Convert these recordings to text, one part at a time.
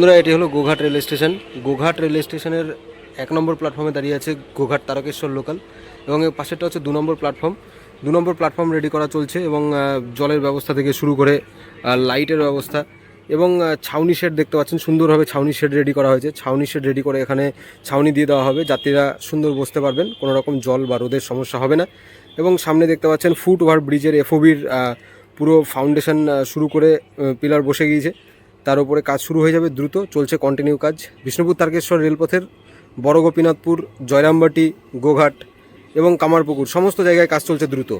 বন্ধুরা, এটি হলো Goghat rail station. Goghat rail স্টেশনের এক নম্বর প্ল্যাটফর্মে দাঁড়িয়ে আছে গোঘাট তারকেশ্বর লোকাল এবং এর পাশেরটা হচ্ছে দু নম্বর প্ল্যাটফর্ম। দু নম্বর প্ল্যাটফর্ম রেডি করা চলছে এবং জলের ব্যবস্থা থেকে শুরু করে লাইটের ব্যবস্থা এবং ছাউনি শেড দেখতে পাচ্ছেন। সুন্দরভাবে ছাউনি শেড রেডি করা হয়েছে। ছাউনি শেড রেডি করে এখানে ছাউনি দিয়ে দেওয়া হবে। যাত্রীরা সুন্দর বসতে পারবেন। কোনো রকম জল বা রোদের সমস্যা হবে না এবং সামনে দেখতে পাচ্ছেন ফুট ওভার ব্রিজের এফওবির পুরো ফাউন্ডেশন শুরু করে পিলার বসে গিয়েছে। তার উপরে কাজ শুরু হয়ে যাবে দ্রুত। চলছে কন্টিনিউ কাজ। বিষ্ণুপুর তারকেশ্বর রেলপথের বড় গোপীনাথপুর, জয়রামবাটি, গোঘাট এবং কামারপুকুর, সমস্ত জায়গায় কাজ চলছে দ্রুত।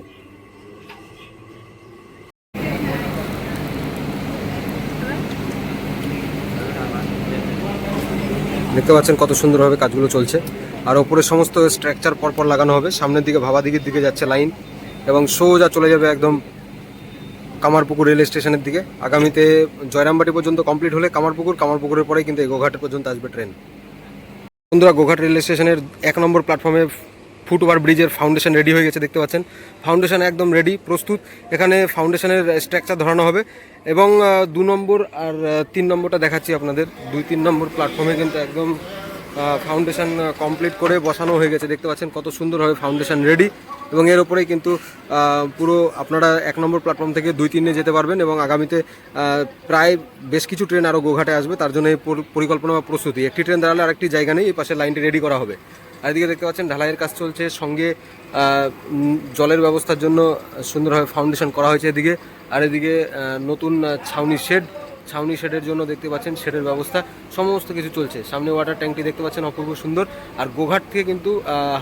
দেখতে পাচ্ছেন কত সুন্দরভাবে কাজগুলো চলছে। আর ওপরে সমস্ত স্ট্রাকচার পরপর লাগানো হবে। সামনের দিকে ভাবা দিকের দিকে যাচ্ছে লাইন এবং সোজা চলে যাবে একদম কামারপুকুর রেল স্টেশনের দিকে। আগামীতে জয়রামবাটি পর্যন্ত কমপ্লিট হলে কামারপুকুর, কামারপুকুরের পরেই কিন্তু গোঘাট পর্যন্ত আসবে ট্রেন বন্ধুরা, গোঘাট রেল স্টেশনের এক নম্বর প্ল্যাটফর্মে ফুট ওভার ব্রিজের ফাউন্ডেশন রেডি হয়ে গেছে, দেখতে পাচ্ছেন। ফাউন্ডেশন একদম রেডি প্রস্তুত। এখানে ফাউন্ডেশনের স্ট্রাকচার ধরানো হবে এবং দু নম্বর আর তিন নম্বরটা দেখাচ্ছি আপনাদের। দুই, তিন নম্বর প্ল্যাটফর্মে কিন্তু একদম ফাউন্ডেশন কমপ্লিট করে বসানো হয়ে গেছে। দেখতে পাচ্ছেন কত সুন্দরভাবে ফাউন্ডেশন রেডি এবং এর ওপরেই কিন্তু পুরো আপনারা এক নম্বর প্ল্যাটফর্ম থেকে দুই তিনে যেতে পারবেন এবং আগামীতে প্রায় বেশ কিছু ট্রেন আরও গোঘাটে আসবে। তার জন্য এই পরিকল্পনা বা প্রস্তুতি। একটি ট্রেন দাঁড়ালে আরেকটি জায়গা নেই, এই পাশে লাইনটি রেডি করা হবে। আর এদিকে দেখতে পাচ্ছেন, ঢালাইয়ের কাজ চলছে। সঙ্গে জলের ব্যবস্থার জন্য সুন্দরভাবে ফাউন্ডেশন করা হয়েছে এদিকে। আর এদিকে নতুন ছাউনি শেড ছাউনি শেডের জন্য দেখতে পাচ্ছেন শেডের ব্যবস্থা সমস্ত কিছু চলছে সামনে ওয়াটার ট্যাঙ্কটি দেখতে পাচ্ছেন অপূর্ব সুন্দর আর গোঘাট থেকে কিন্তু আহ,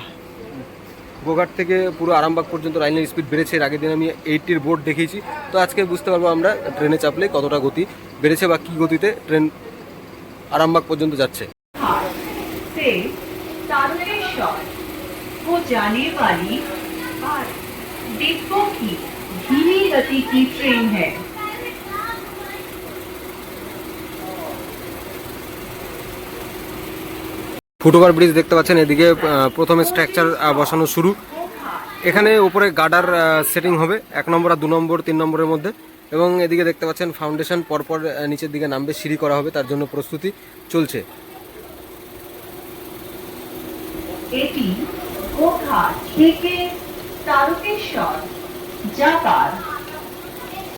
গোঘাট থেকে পুরো আরামবাগ পর্যন্ত লাইনের স্পিড বেড়েছে এর আগের দিন আমি এইটটির বোর্ড দেখিয়েছি তো আজকে বুঝতে পারবো আমরা ট্রেনে চাপলে কতটা গতি বেড়েছে বা কী গতিতে ট্রেন আরামবাগ পর্যন্ত যাচ্ছে से तारकेश्वर को जाने वाली आठ डिब्बों की धीमी गति की ट्रेन है ফুটওভার ব্রিজ দেখতে পাচ্ছেন, এদিকে প্রথমে স্ট্রাকচার বসানো শুরু। এখানে উপরে গার্ডার সেটিং হবে, এক নম্বর আর দু নম্বর, তিন নম্বরের মধ্যে। এবং এদিকে দেখতে পাচ্ছেন ফাউন্ডেশন পরপর নিচের দিকে নামবে, সিঁড়ি করা হবে, তার জন্য প্রস্তুতি চলছে। এটি গোঘাট থেকে তারকেশ্বর যাবার